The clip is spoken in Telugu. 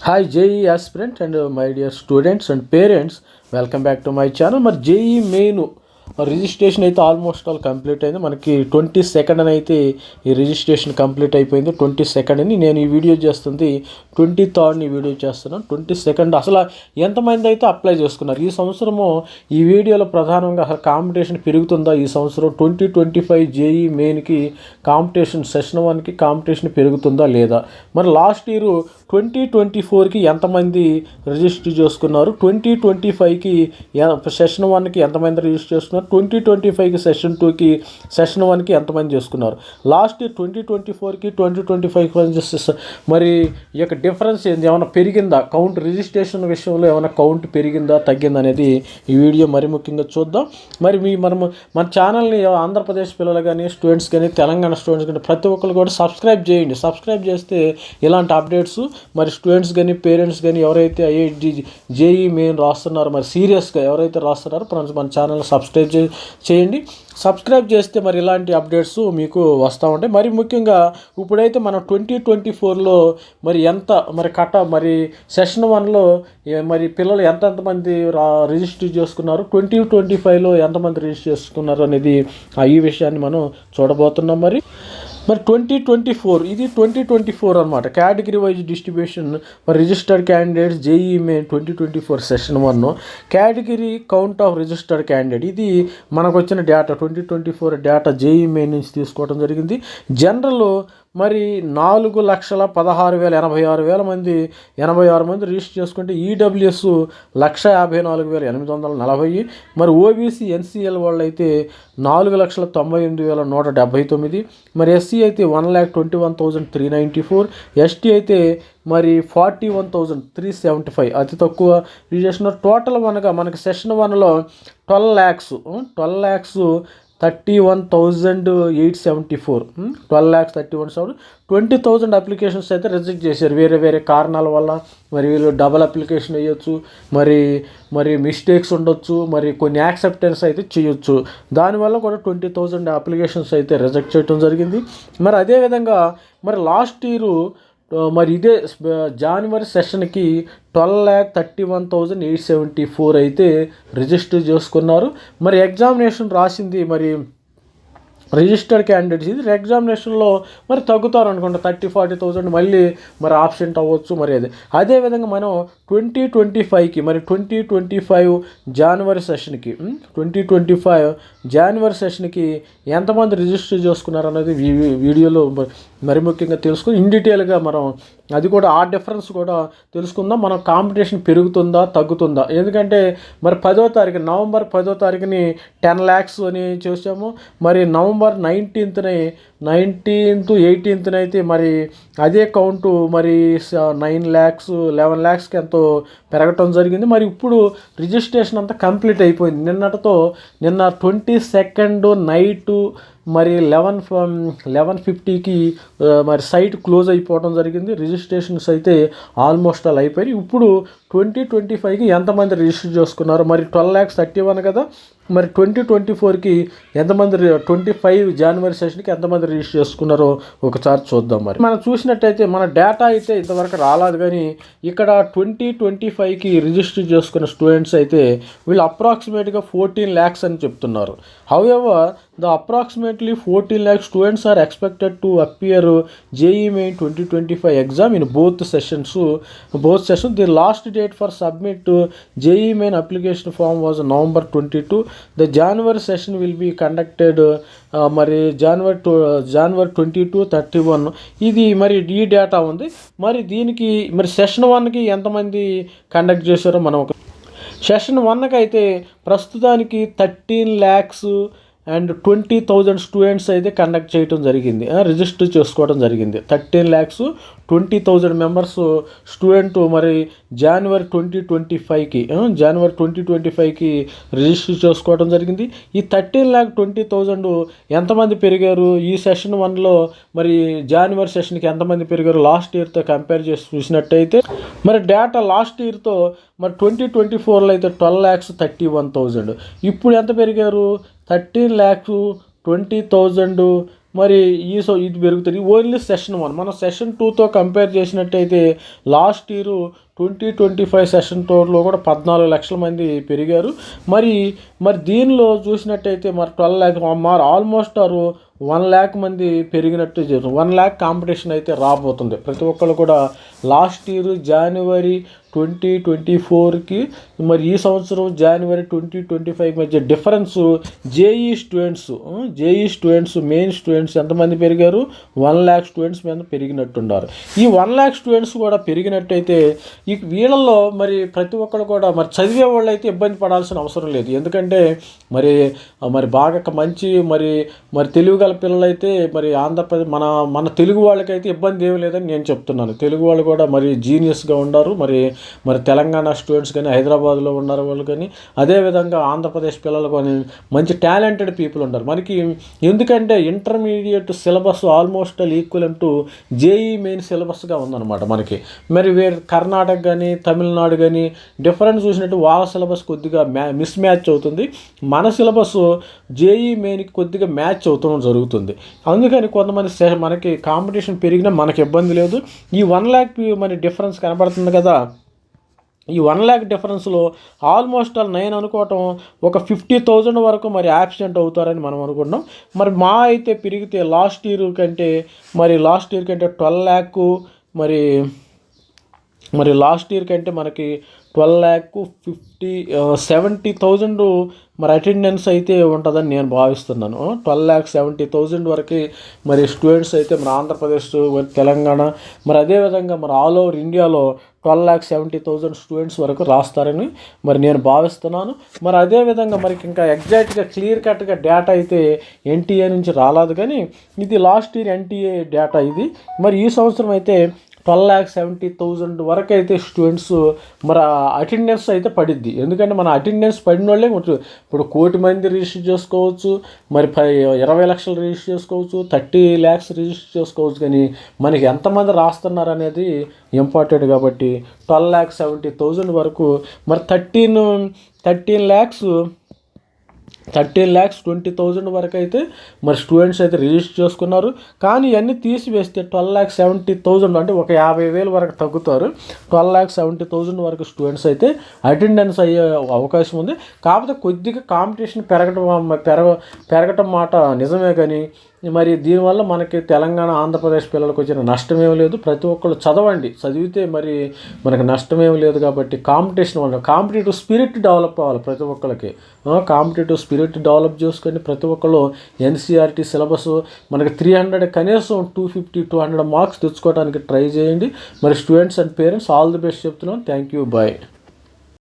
Hi JEE aspirant and my dear students and parents welcome back to my channel మరి జేఈ మెయిన్ రిజిస్ట్రేషన్ అయితే ఆల్మోస్ట్ ఆల్ కంప్లీట్ అయింది. మనకి ట్వంటీ సెకండ్ అని అయితే ఈ రిజిస్ట్రేషన్ కంప్లీట్ అయిపోయింది. ట్వంటీ సెకండ్ అని నేను ఈ వీడియో చేస్తుంది. ట్వంటీ థర్డ్ని వీడియో చేస్తున్నాను. ట్వంటీ సెకండ్ అసలు ఎంతమంది అయితే అప్లై చేసుకున్నారు? ఈ సంవత్సరము ఈ వీడియోలో ప్రధానంగా అసలు కాంపిటీషన్ పెరుగుతుందా? ఈ సంవత్సరం ట్వంటీ ట్వంటీ ఫైవ్ జేఈ మెయిన్కి కాంపిటీషన్ సెషన్ వన్కి కాంపిటీషన్ పెరుగుతుందా లేదా? మరి లాస్ట్ ఇయర్ ట్వంటీ ట్వంటీ ఫోర్కి ఎంతమంది రిజిస్టర్ చేసుకున్నారు? ట్వంటీ ట్వంటీ ఫైవ్కి సెషన్ వన్కి ఎంతమంది రిజిస్టర్ చేసుకున్నారు? ట్వంటీ ట్వంటీ ఫైవ్కి సెషన్ టూకి సెషన్ వన్కి ఎంతమంది చేసుకున్నారు? లాస్ట్ ఇయర్ ట్వంటీ ట్వంటీ ఫోర్కి ట్వంటీ ట్వంటీ ఫైవ్కి మరి ఈ యొక్క డిఫరెన్స్ ఏంది? ఏమైనా పెరిగిందా? కౌంట్ రిజిస్ట్రేషన్ విషయంలో ఏమైనా కౌంట్ పెరిగిందా తగ్గిందా అనేది ఈ వీడియో మరి ముఖ్యంగా చూద్దాం. మరి మీ మనము మన ఛానల్ని ఆంధ్రప్రదేశ్ పిల్లలు కానీ స్టూడెంట్స్ కానీ తెలంగాణ స్టూడెంట్స్ కానీ ప్రతి ఒక్కరు కూడా సబ్స్క్రైబ్ చేయండి. సబ్స్క్రైబ్ చేస్తే ఇలాంటి అప్డేట్స్ మరి స్టూడెంట్స్ కానీ పేరెంట్స్ కానీ ఎవరైతే ఐఐటి జేఈ మెయిన్ రాస్తున్నారో మరి సీరియస్గా ఎవరైతే రాస్తున్నారో ఫ్రెండ్స్ మన ఛానల్ సబ్స్క్రైబ్ చే చేయండి. సబ్స్క్రైబ్ చేస్తే మరి ఇలాంటి అప్డేట్స్ మీకు వస్తూ ఉంటాయి. మరి ముఖ్యంగా ఇప్పుడైతే మనం ట్వంటీ ట్వంటీ ఫోర్లో మరి ఎంత మరి కట మరి సెషన్ వన్లో మరి పిల్లలు ఎంతెంతమంది రా రిజిస్టర్ చేసుకున్నారు? ట్వంటీ ట్వంటీ ఫైవ్లో ఎంతమంది రిజిస్టర్ చేసుకున్నారు అనేది ఆ ఈ విషయాన్ని మనం చూడబోతున్నాం మరి. మరి ట్వంటీ ట్వంటీ ఫోర్ ఇది ట్వంటీ ట్వంటీ ఫోర్ అనమాట కేటగిరీ వైజ్ డిస్ట్రిబ్యూషన్ మరి registered candidates JEE main twenty twenty four session one category count of registered candidate ఇది మనకు వచ్చిన data twenty twenty four data JEE main నుంచి తీసుకోవడం జరిగింది. జనరల్ మరి నాలుగు లక్షల పదహారు వేల ఎనభై ఆరు వేల మంది ఎనభై ఆరు మంది రిజిస్టర్ చేసుకుంటే ఈడబ్ల్యూఎస్ లక్ష యాభై నాలుగు వేల ఎనిమిది వందల నలభై. మరి ఓబీసీ ఎన్సీఎల్ వాళ్ళు అయితే నాలుగు లక్షల తొంభై ఎనిమిది వేల నూట డెబ్భై తొమ్మిది. మరి ఎస్సీ అయితే one lakh twenty one thousand three ninety four. ST అయితే మరి forty one thousand three seventy five. అతి తక్కువ రిజిస్ట్రేషన్. టోటల్ వన్గా మనకి సెషన్ వన్లో twelve lakhs twelve lakhs thirty one thousand eight seventy four twelve lakhs thirty one seven twenty thousand applications అయితే రిజెక్ట్ చేశారు. వేరే వేరే కారణాల వల్ల మరి వీళ్ళు డబల్ అప్లికేషన్ వేయొచ్చు మరి మరి మిస్టేక్స్ ఉండొచ్చు మరి కొన్ని యాక్సెప్టెన్స్ అయితే చేయొచ్చు. దానివల్ల కూడా ట్వంటీ థౌజండ్ అప్లికేషన్స్ అయితే రిజెక్ట్ చేయడం జరిగింది. మరి అదేవిధంగా మరి లాస్ట్ ఇయర్ మరి ఇదే జనవరి సెషన్కి twelve lakh thirty one thousand eight seventy four అయితే రిజిస్టర్ చేసుకున్నారు. మరి ఎగ్జామినేషన్ రాసింది మరి రిజిస్టర్డ్ క్యాండిడేట్స్ ఇది. ఎగ్జామినేషన్లో మరి తగ్గుతారు అనుకుంటా. థర్టీ ఫార్టీ థౌజండ్ మళ్ళీ మరి ఆబ్సెంట్ అవ్వచ్చు మరి అదే. అదేవిధంగా మనం ట్వంటీ ట్వంటీ ఫైవ్కి మరి ట్వంటీ ట్వంటీ ఫైవ్ జనవరి సెషన్కి ట్వంటీ ట్వంటీ ఫైవ్ జనవరి సెషన్కి ఎంతమంది రిజిస్టర్ చేసుకున్నారు అనేది వీడియోలో మరి ముఖ్యంగా తెలుసుకుని ఇన్ డీటెయిల్గా మనం అది కూడా ఆ డిఫరెన్స్ కూడా తెలుసుకుందాం. మనం కాంపిటీషన్ పెరుగుతుందా తగ్గుతుందా? ఎందుకంటే మరి పదో తారీఖు నవంబర్ పదో తారీఖుని టెన్ ల్యాక్స్ అని చూసాము మరి నవంబర్ నైన్టీన్త్ని నైన్టీన్త్ ఎయిటీన్త్న అయితే మరి అదే కౌంటు మరి నైన్ ల్యాక్స్ లెవెన్ ల్యాక్స్కి ఎంతో పెరగటం జరిగింది. మరి ఇప్పుడు రిజిస్ట్రేషన్ అంతా కంప్లీట్ అయిపోయింది. నిన్నటితో నిన్న ట్వంటీ సెకండ్ నైటు మరి లెవెన్ లెవెన్ ఫిఫ్టీకి మరి సైట్ క్లోజ్ అయిపోవడం జరిగింది. రిజిస్ట్రేషన్స్ అయితే ఆల్మోస్ట్ ఆల్ అయిపోయి ఇప్పుడు ట్వంటీ ట్వంటీ ఫైవ్కి ఎంతమంది రిజిస్టర్ చేసుకున్నారు? మరి ట్వెల్వ్ ల్యాక్స్ థర్టీ వన్ కదా. మరి ట్వంటీ ట్వంటీ ఫోర్కి ఎంతమంది ట్వంటీ ఫైవ్ జనవరి సెషన్కి ఎంతమంది రిజిస్టర్ చేసుకున్నారో ఒకసారి చూద్దాం మరి. మనం చూసినట్టయితే మన డేటా అయితే ఇంతవరకు రాలేదు కానీ ఇక్కడ ట్వంటీ ట్వంటీ ఫైవ్కి రిజిస్టర్ చేసుకున్న స్టూడెంట్స్ అయితే వీళ్ళు అప్రాక్సిమేట్గా ఫోర్టీన్ ల్యాక్స్ అని చెప్తున్నారు. However the approximately fourteen lakhs students are expected to appear JEE main twenty twenty five exam in both sessions both session the last date for submit JEE main application form was November twenty two the January session will be conducted మరి జనవరి టూ జనవరి ట్వంటీ టూ థర్టీ వన్ ఇది మరి ఈ డేటా ఉంది. మరి దీనికి మరి సెషన్ వన్కి ఎంతమంది కండక్ట్ చేశారో మనం ఒక సెషన్ వన్కి అయితే ప్రస్తుతానికి thirteen lakhs and twenty thousand students అయితే కండక్ట్ చేయడం జరిగింది. రిజిస్టర్ చేసుకోవడం జరిగింది. Thirteen lakhs twenty thousand members student మరి జనవరి ట్వంటీ ట్వంటీ ఫైవ్కి జనవరి ట్వంటీ ట్వంటీ ఫైవ్కి రిజిస్టర్ చేసుకోవడం జరిగింది. ఈ థర్టీన్ ల్యాక్ ట్వంటీ థౌజండ్ ఎంతమంది పెరిగారు? ఈ సెషన్ వన్లో మరి జనవరి సెషన్కి ఎంతమంది పెరిగారు? లాస్ట్ ఇయర్తో కంపేర్ చేసి చూసినట్టయితే మరి డేటా లాస్ట్ ఇయర్తో మరి ట్వంటీ ట్వంటీ ఫోర్లో అయితే twelve lakhs thirty one thousand. ఇప్పుడు ఎంత పెరిగారు? Thirteen lakhs twenty thousand. మరి ఈ సో ఇది పెరుగుతుంది. Only session one. మనం సెషన్ టూతో కంపేర్ చేసినట్టయితే last year twenty twenty five session టోర్లో కూడా పద్నాలుగు లక్షల మంది పెరిగారు. మరి మరి దీనిలో చూసినట్టయితే మరి ట్వెల్వ్ ల్యాక్ మరి ఆల్మోస్ట్ ఆరు వన్ ల్యాక్ మంది పెరిగినట్టు జరుగుతుంది. వన్ ల్యాక్ కాంపిటీషన్ అయితే రాబోతుంది. ప్రతి ఒక్కరు కూడా లాస్ట్ ఇయర్ జనవరి ట్వంటీ ట్వంటీ ఫోర్కి. మరి ఈ సంవత్సరం జనవరి ట్వంటీ ట్వంటీ ఫైవ్ మధ్య difference JEE students JEE students main students ఎంతమంది పెరిగారు? వన్ ల్యాక్ స్టూడెంట్స్ మీద పెరిగినట్టున్నారు. ఈ వన్ ల్యాక్ స్టూడెంట్స్ కూడా పెరిగినట్టయితే ఈ వీళ్ళల్లో మరి ప్రతి ఒక్కరు కూడా మరి చదివే వాళ్ళు అయితే ఇబ్బంది పడాల్సిన అవసరం లేదు. ఎందుకంటే మరి మరి బాగా మంచి మరి మరి తెలుగు గల పిల్లలైతే మరి ఆంధ్రప్రదేశ్ మన మన తెలుగు వాళ్ళకైతే ఇబ్బంది ఏమి లేదని నేను చెప్తున్నాను. తెలుగు వాళ్ళు కూడా మరి జీనియస్గా ఉన్నారు మరి మరి తెలంగాణ స్టూడెంట్స్ కానీ హైదరాబాద్లో ఉన్నారు వాళ్ళు కానీ అదేవిధంగా ఆంధ్రప్రదేశ్ పిల్లలు కానీ మంచి టాలెంటెడ్ పీపుల్ ఉన్నారు మనకి ఎందుకంటే intermediate syllabus almost all equal to JEE main సిలబస్గా ఉందన్నమాట మనకి. మరి వేరే కర్ణాటక కానీ తమిళనాడు కానీ డిఫరెంట్ చూసినట్టు వాళ్ళ సిలబస్ కొద్దిగా మ్యా మిస్ మ్యాచ్ అవుతుంది. మన సిలబస్ జేఈ మెయిన్కి కొద్దిగా మ్యాచ్ అవుతుండడం జరుగుతుంది. అందుకని కొంతమంది మనకి కాంపిటీషన్ పెరిగినా మనకి ఇబ్బంది లేదు. ఈ వన్ ల్యాక్ మన డిఫరెన్స్ కనబడుతుంది కదా. ఈ వన్ ల్యాక్ డిఫరెన్స్లో ఆల్మోస్ట్ ఆల్ నేను అనుకోవటం ఒక ఫిఫ్టీ థౌజండ్ వరకు మరి యాబ్సెంట్ అవుతారని మనం అనుకుంటున్నాం. మరి మా అయితే పెరిగితే లాస్ట్ ఇయర్ కంటే మరి లాస్ట్ ఇయర్ కంటే ట్వెల్వ్ ల్యాక్ మరి మరి లాస్ట్ ఇయర్ కంటే మనకి twelve lakh fifty seventy thousand మరి అటెండెన్స్ అయితే ఉంటుందని నేను భావిస్తున్నాను. ట్వెల్వ్ ల్యాక్ సెవెంటీ థౌజండ్ వరకు మరి స్టూడెంట్స్ అయితే మన ఆంధ్రప్రదేశ్ మరి తెలంగాణ మరి అదేవిధంగా మరి ఆల్ ఓవర్ ఇండియాలో twelve lakh seventy thousand students వరకు రాస్తారని మరి నేను భావిస్తున్నాను. మరి అదేవిధంగా మరి ఇంకా ఎగ్జాక్ట్గా క్లియర్ కట్గా డేటా అయితే ఎన్టీఏ నుంచి రాలేదు కానీ ఇది లాస్ట్ ఇయర్ ఎన్టీఏ డేటా ఇది. మరి ఈ సంవత్సరం అయితే ట్వెల్వ్ ల్యాక్ సెవెంటీ థౌజండ్ వరకు అయితే స్టూడెంట్స్ మరి అటెండెన్స్ అయితే పడిద్ది. ఎందుకంటే మన అటెండెన్స్ పడిన వాళ్ళే ఇప్పుడు కోటి మంది రిజిస్టర్ చేసుకోవచ్చు మరి పై ఇరవై లక్షలు రిజిస్టర్ చేసుకోవచ్చు థర్టీ ల్యాక్స్ రిజిస్టర్ చేసుకోవచ్చు. కానీ మనకి ఎంతమంది రాస్తున్నారు అనేది ఇంపార్టెంట్ కాబట్టి ట్వెల్వ్ ల్యాక్ సెవెంటీ థౌజండ్ వరకు మరి thirteen thirteen lakhs thirteen lakhs twenty thousand వరకు అయితే మరి స్టూడెంట్స్ అయితే రిజిస్టర్ చేసుకున్నారు. కానీ ఇవన్నీ తీసివేస్తే ట్వెల్వ్ ల్యాక్స్ సెవెంటీ థౌజండ్ అంటే ఒక యాభై వేలు వరకు తగ్గుతారు. ట్వెల్వ్ ల్యాక్స్ సెవెంటీ థౌజండ్ వరకు స్టూడెంట్స్ అయితే అటెండెన్స్ అయ్యే అవకాశం ఉంది. కాకపోతే కొద్దిగా కాంపిటీషన్ పెరగడం పెరగ పెరగటం మాట నిజమే కానీ మరి దీనివల్ల మనకి తెలంగాణ ఆంధ్రప్రదేశ్ పిల్లలకు వచ్చిన నష్టమేం లేదు. ప్రతి ఒక్కళ్ళు చదవండి. చదివితే మరి మనకి నష్టమేం లేదు కాబట్టి కాంపిటీషన్ వల్ల కాంపిటేటివ్ స్పిరిట్ డెవలప్ అవ్వాలి ప్రతి ఒక్కరికి కాంపిటేటివ్ స్పిరిట్ డెవలప్ చేసుకొని ప్రతి ఒక్కళ్ళు ఎన్సీఆర్టీ సిలబస్ మనకి త్రీ హండ్రెడ్ కనీసం two fifty two hundred marks తెచ్చుకోవడానికి ట్రై చేయండి. మరి students and parents all the best చెప్తున్నాం థ్యాంక్ యూ బాయ్